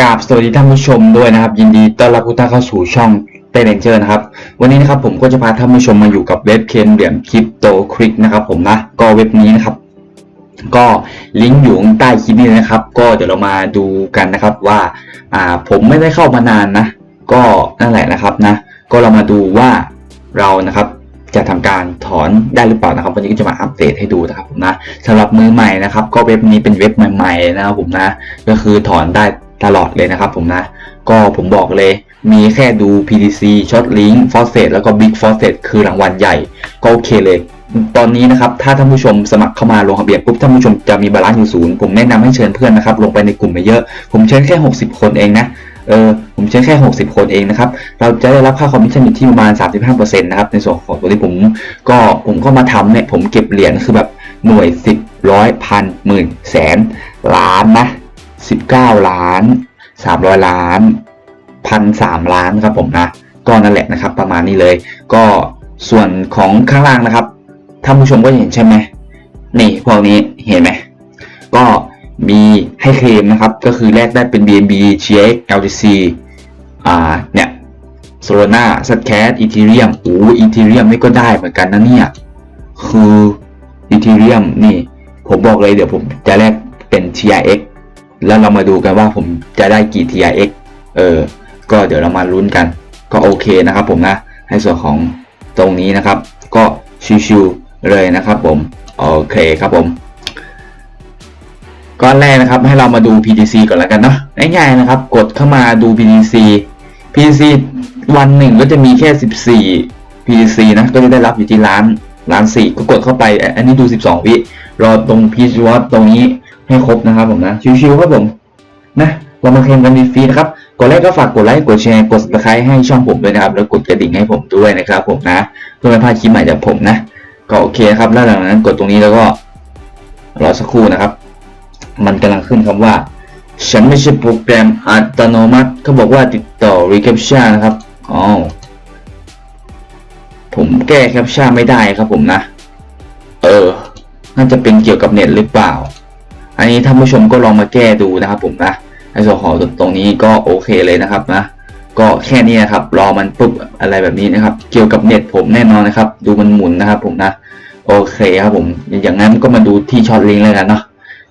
กราบสวัสดีท่านผู้ชมด้วยนะครับ ยินดีต้อนรับทุกท่านเข้าสู่ช่องเตเลนเจอร์นะครับ วันนี้นะครับผมก็จะพาท่านผู้ชมมาอยู่กับเว็บเคนเหรียญคริปโตคลิกนะครับผมนะก็เว็บนี้นะครับ ก็ลิงก์อยู่ใต้คลิปนี้นะครับ ก็เดี๋ยวเรามาดูกันนะครับว่าอ่าผมไม่ได้เข้ามานานนะ ก็นั่นแหละนะครับนะ ก็เรามาดูว่าเรานะครับจะทำการถอนได้หรือเปล่านะครับ วันนี้ก็จะมาอัปเดตให้ดูนะครับผมนะสำหรับมือใหม่นะครับ ก็เว็บนี้เป็นเว็บใหม่ ๆ นะครับผมนะ ก็คือถอนได้ ตลอดเลยนะครับผมนะ ก็ผมบอกเลย มีแค่ดู PTC Short Link f o r c e t แล้วก็ Big f o r c e t คือรางวัลใหญ่ ก็โอเคเลยตอนนี้นะครับ ถ้าท่านผู้ชมสมัครเข้ามาลงทะเบียนปุ๊บท่านผู้ชมจะมีบาลานซ์อยู่ศูนย์ผมแนะนำให้เชิญเพื่อนนะครับ ลงไปในกลุ่มมาเยอะ ผมเชิญแค่ 60 คนเองนะเออผมเชิญแค่ 60 คนเองนะครับ เราจะได้รับค่าคอมมิชชั่นอยู่ที่ประมาณ 35%นะครับ ในส่วนของตัวที่ผมก็ผมก็มาทำเนี่ยผมเก็บเหรียญคือแบบหน่วย 10ร้อยพันหมื่นแสนล้านนะ 19 ล้าน 300 ล้านพันสามล้านครับผมนะก็นั่นแหละนะครับ ประมาณนี้เลย ก็ส่วนของข้างล่างนะครับท่านผู้ชมก็เห็นใช่ไหมนี่พวกนี้เห็นไหมก็มีให้เคลมนะครับ ก็คือแลกได้เป็น BNB GX LTC อ่าเนี่ย Solana s a t c a t Ethereum โอ้ Ethereum นี่ก็ได้เหมือนกันนะเนี่ย คือ Ethereum นี่ ผมบอกเลยเดี๋ยวผมจะแลกเป็น TRX แล้วเรามาดูกันว่าผมจะได้กี่ TRX เออ ก็เดี๋ยวเรามาลุ้นกัน ก็โอเคนะครับผมนะให้ส่วนของตรงนี้นะครับ ก็ชิวๆเลยนะครับผม โอเคครับผม ก้อนแรกนะครับให้เรามาดู PTC ก่อนแล้วกันเนาะง่ายๆนะครับ กดเข้ามาดู PTC PTC วันหนึ่งก็จะมีแค่ 14 PTC นะก็จะได้รับอยู่ที่ล้านล้านสี่ก็กดเข้าไป อันนี้ดู 12 วิรอตรงพีชวอตตรงนี้ ให้ครบนะครับผมนะชิวๆครับผมนะเรามาเคลมกันฟรีนะครับกดไลค์ก็ฝากกดไลค์กดแชร์กด subscribe ให้ช่องผมด้วยนะครับแล้วกดกระดิ่งให้ผมด้วยนะครับผมนะเพื่อไม่พลาดคลิปใหม่จากผมนะ ก็โอเคครับแล้วหลังจากนั้นกดตรงนี้แล้วก็รอสักครู่นะครับ มันกำลังขึ้นคำว่า ฉันไม่ใช่โปรแกรมอัตโนมัติเขาบอกว่าติดต่อ reCAPTCHA นะครับอ๋อผมแก้แคปชั่นไม่ได้ครับผมนะ เออ น่าจะเป็นเกี่ยวกับเน็ตหรือเปล่า อันนี้ท่านผู้ชมก็ลองมาแก้ดูนะครับผมนะในส่วนของตรงนี้ก็โอเคเลยนะครับนะก็แค่นี้นะครับรอมันปุ๊บอะไรแบบนี้นะครับ เกี่ยวกับเน็ตผมแน่นอนนะครับ ดูมันหมุนนะครับผมนะโอเคครับผมอย่างนั้นก็มาดูที่ช็อตลิงก์แล้วกันเนาะ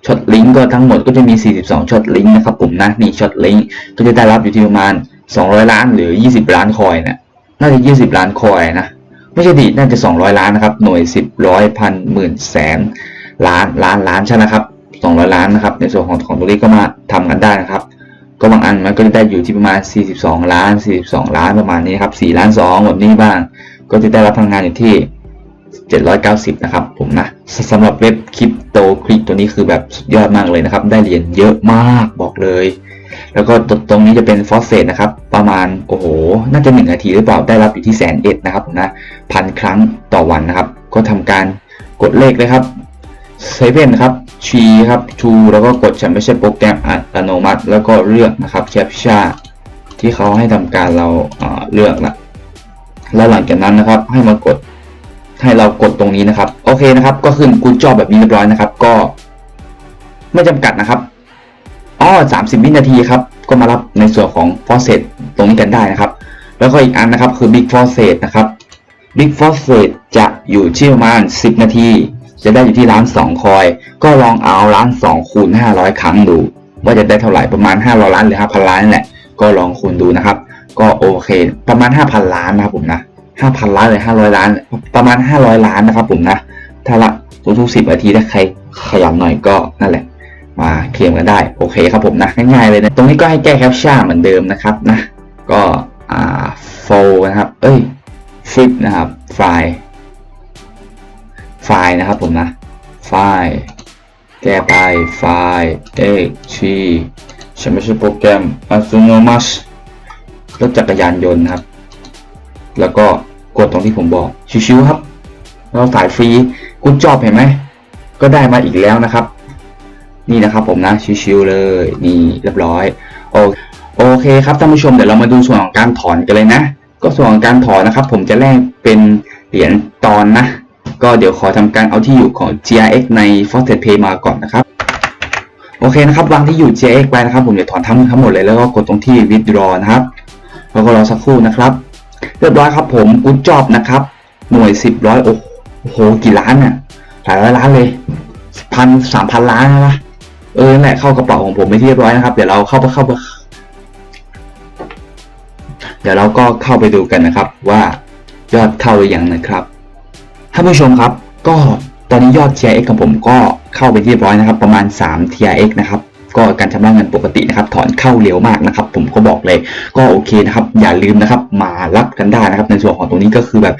ช็อตลิงก์ก็ทั้งหมดก็จะมี 42ช็อตลิงก์นะครับผมนะนี่ช็อตลิงก์ก็จะได้รับอยู่ที่ประมาณ 200 ล้านหรือ 20 ล้านคอยนะน่าจะ 20 ล้านคอยนะไม่ใช่ดิน่าจะ 200 ล้านนะครับหน่วย 10ร้อยพันหมื่นแสนล้านล้านล้านใช่นะครับ 200 ล้านนะครับ ในส่วนของของตัวนี้ก็มาทำกันได้นะครับ ก็บางอันมันก็จะได้อยู่ที่ประมาณ 42 ล้าน 42 ล้านประมาณนี้ครับ4ล้าน2แบบนี้บ้าง ก็จะได้รับพลังงานอยู่ที่ 790 นะครับ ผมนะสำหรับเว็บคริปโตคลิกตัวนี้คือแบบสุดยอดมากเลยนะครับ ได้เหรียญเยอะมากบอกเลย แล้วก็ตรงนี้จะเป็นฟอสเฟตนะครับ ประมาณโอ้โห น่าจะ 1 นาทีหรือเปล่าได้รับอยู่ที่แสนเอ็ดนะครับผมนะพันครั้งต่อวันนะครับ ก็ทำการกดเลขเลยครับ เซเว่นครับชีครับชูแล้วก็กดฉันไม่ใช่โปรแกรมอัตโนมัติ แล้วก็เลือกนะครับแคปชั่นที่เขาให้ทำการเราเลือกนะแล้วหลังจากนั้นนะครับให้มากดให้เรากดตรงนี้นะครับ โอเคนะครับ ก็ขึ้นกูจอบแบบนี้เรียบร้อยนะครับ ก็ ไม่จำกัดนะครับอ๋อสามสิบวินาทีครับ ก็มารับในส่วนของฟอสเซตตรงนี้กันได้นะครับ แล้วก็อีกอันนะครับคือ Big f o r c e t นะครับ Big f o r c e t จะอยู่ที่ประมาณ 10 นาที จะได้อยู่ที่ล้าน2คอย ก็ลองเอาล้าน2คูณ500ครั้งดู ว่าจะได้เท่าไหร่ประมาณ500ล้านหรือ5,000ล้านแหละ ก็ลองคูณดูนะครับ ก็โอเค ประมาณ5,000ล้านนะครับผมนะ5,000ล้านหรือ500ล้าน ประมาณ500ล้านนะครับผมนะ ถ้าละทุกๆ10นาทีถ้าใครขยันหน่อยก็นั่นแหละ มาเคลมกันได้ โอเคครับผมนะ ง่ายๆเลยนะ ตรงนี้ก็ให้แก้แคปชั่นเหมือนเดิมนะครับนะ ก็อ่าโฟนะครับ เอ้ยฟิปนะครับไฟล์ ไฟล์นะครับผมนะ ไฟล์ แก้ไปไฟล์ x t ฉันไม่ใช่โปรแกรม Autonomous รถจักรยานยนต์นะครับ แล้วก็กดตรงที่ผมบอก ชิวๆครับ เราสายฟรีกูจอบเห็นไหม ก็ได้มาอีกแล้วนะครับ นี่นะครับผมนะ ชิวๆเลย นี่เรียบร้อย โอโอเคครับท่านผู้ชมเดี๋ยวเรามาดูส่วนของการถอนกันเลยนะ ก็ส่วนของการถอนนะครับ ผมจะแลกเป็นเหรียญตอนนะ ก็เดี๋ยวขอทำการเอาที่อยู่ของ GRX ใน f o s t e t Pay มาก่อนนะครับโอเคนะครับวางที่อยู่ JX ไปนะครับผมเดี๋ยวถอนทั้งทั้งหมดเลยแล้วก็กดตรงที่ withdraw นะครับแล้วก็รอสักครู่นะครับเรียบร้อยครับผมกูจอบนะครับหน่วยสิบร้อยโอ้โหกี่ล้านเนี่ยหลายร้อยล้านเลยพันสามพันล้านนะเออนั่นแหละเข้ากระเป๋าของผมไปที่เรียบร้อยนะครับ เดี๋ยวเราเข้าไปเข้าไปเดี๋ยวเราก็เข้าไปดูกันนะครับ ว่ายอดเข้าหรือยังนะครับ ท่านผู้ชมครับ ก็ตอนนี้ยอด TRX ของผมก็เข้าไปที่เรียบร้อยนะครับ ประมาณ 3 TRX นะครับก็การชำระเงินปกตินะครับ ถอนเข้าเร็วมากนะครับ ผมก็บอกเลย ก็โอเคนะครับ อย่าลืมนะครับ มารับกันได้นะครับ ในส่วนของตรงนี้ก็คือแบบ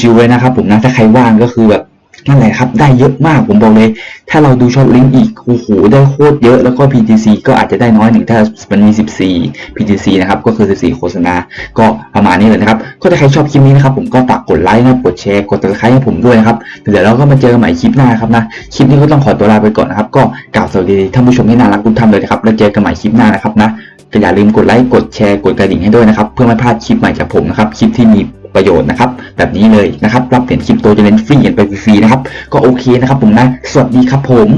ชิวๆเลยนะครับ ผมนะถ้าใครว่างก็คือแบบ นั่นแหละครับ ได้เยอะมากผมบอกเลย ถ้าเราดูช็อตลิงก์อีกโอ้โหได้โคตรเยอะแล้วก็ PTC ก็อาจจะได้น้อยหนึ่งถ้ามันมี 14 PTC นะครับ ก็คือ 14 โฆษณา ก็ประมาณนี้เลยนะครับ ก็ถ้าใครชอบคลิปนี้นะครับ ผมก็ฝากกดไลค์นะกดแชร์ กดติดตามให้ผมด้วยนะครับ เดี๋ยวเราก็มาเจอใหม่คลิปหน้าครับนะ คลิปนี้ก็ต้องขอตัวลาไปก่อนนะครับ ก็กล่าวสวัสดีท่านผู้ชมที่น่ารักทุกท่านเลยนะครับ แล้วเจอกันใหม่คลิปหน้านะครับนะก็อย่าลืมกดไลค์ กดแชร์ กดกระดิ่งให้ด้วยนะครับ เพื่อไม่พลาดคลิปใหม่จากผมนะครับ คลิปที่มี ประโยชน์นะครับ แบบนี้เลยนะครับ รับเหรียญคริปโตจะเล่นฟรีกันไปฟรีนะครับ ก็โอเคนะครับผมนะ สวัสดีครับผม